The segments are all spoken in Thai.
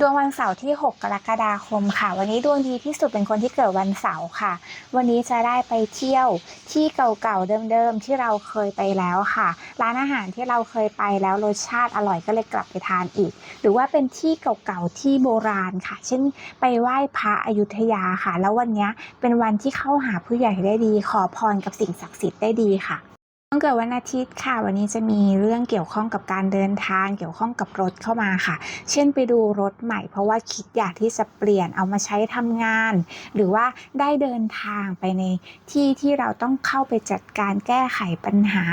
ดวงวันเสาร์ที่ 6 กรกฎาคมค่ะ วันนี้ดวงดีที่สุดเป็นคนที่เกิดวันเสาร์ค่ะ วันนี้จะได้ไปเที่ยวที่เก่าๆเดิมๆที่เราเคยไปแล้วค่ะ ร้านอาหารที่เราเคยไปแล้วรสชาติอร่อยก็เลยกลับไปทานอีก หรือว่าเป็นที่เก่าๆที่โบราณค่ะ เช่น ไปไหว้พระอยุธยาค่ะ แล้ววันนี้เป็นวันที่เข้าหาผู้ใหญ่ได้ดี ขอพรกับสิ่งศักดิ์สิทธิ์ได้ดีค่ะ วันเกิดวันอาทิตย์ค่ะ วันนี้จะมีเรื่องเกี่ยวข้องกับการเดินทาง เกี่ยวข้องกับรถเข้ามาค่ะ เช่นไปดูรถใหม่ เพราะว่าคิดอยากที่จะเปลี่ยนเอามาใช้ทำงาน หรือว่าได้เดินทางไปในที่ที่เราต้องเข้าไปจัดการแก้ไขปัญหา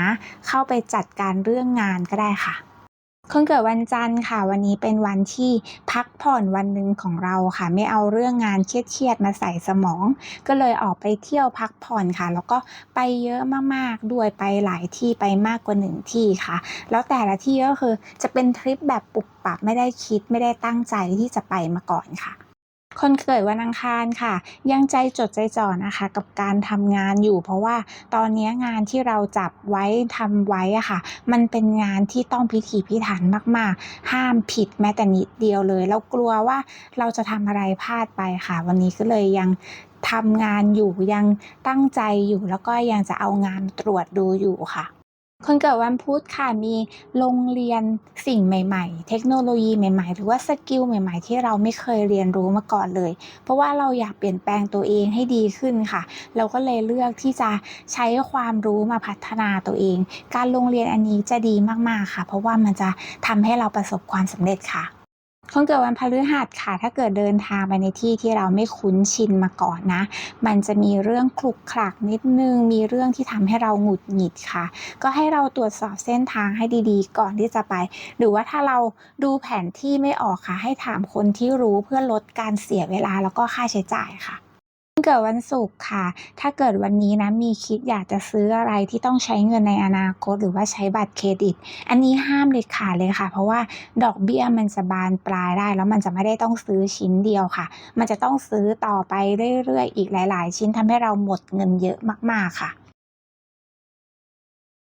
เข้าไปจัดการเรื่องงานก็ได้ค่ะ คนเกิดวันจันทร์ค่ะ วันนี้เป็นวันที่พักผ่อนวันหนึ่งของเราค่ะ ไม่เอาเรื่องงานเครียดๆมาใส่สมอง ก็เลยออกไปเที่ยวพักผ่อนค่ะ แล้วก็ไปเยอะมากๆด้วยไปหลายที่ไปมากกว่าหนึ่งที่ค่ะ แล้วแต่ละที่ก็คือจะเป็นทริปแบบปุบปับไม่ได้คิดไม่ได้ตั้งใจที่จะไปมาก่อนค่ะ คนเกิดวันอังคารค่ะ ยังใจจดใจจ่อนะคะ กับการทำงานอยู่ เพราะว่าตอนนี้งานที่เราจับไว้ทำไว้อะค่ะ มันเป็นงานที่ต้องพิถีพิถันมากๆ ห้ามผิดแม้แต่นิดเดียวเลยแล้วกลัวว่าเราจะทำอะไรพลาดไปค่ะ วันนี้ก็เลยยังทำงานอยู่ยังตั้งใจอยู่แล้วก็ยังจะเอางานตรวจดูอยู่ค่ะ คนเกิดวันพุธค่ะมีโรงเรียนสิ่งใหม่ ๆ เทคโนโลยีใหม่ ๆ หรือว่าสกิลใหม่ ๆ ที่เราไม่เคยเรียนรู้มาก่อนเลย เพราะว่าเราอยากเปลี่ยนแปลงตัวเองให้ดีขึ้นค่ะ เราก็เลยเลือกที่จะใช้ความรู้มาพัฒนาตัวเอง การลงเรียนอันนี้จะดีมากๆค่ะ เพราะว่ามันจะทำให้เราประสบความสำเร็จค่ะ คนเกิดวันพฤหัสค่ะ ถ้าเกิดเดินทางไปในที่ที่เราไม่คุ้นชินมาก่อนนะ มันจะมีเรื่องคลุกคลักนิดนึง มีเรื่องที่ทำให้เราหงุดหงิดค่ะ ก็ให้เราตรวจสอบเส้นทางให้ดีๆ ก่อนที่จะไป หรือว่าถ้าเราดูแผนที่ไม่ออกค่ะ ให้ถามคนที่รู้เพื่อลดการเสียเวลาแล้วก็ค่าใช้จ่ายค่ะ เกิดวันศุกร์ค่ะ ถ้าเกิดวันนี้นะมีคิดอยากจะซื้ออะไรที่ต้องใช้เงินในอนาคต หรือว่าใช้บัตรเครดิต อันนี้ห้ามเด็ดขาดเลยค่ะ เพราะว่าดอกเบี้ยมันจะบานปลายได้ แล้วมันจะไม่ได้ต้องซื้อชิ้นเดียวค่ะ มันจะต้องซื้อต่อไปเรื่อยๆ อีกหลาย ๆ ชิ้นทำให้เราหมดเงินเยอะมากๆค่ะ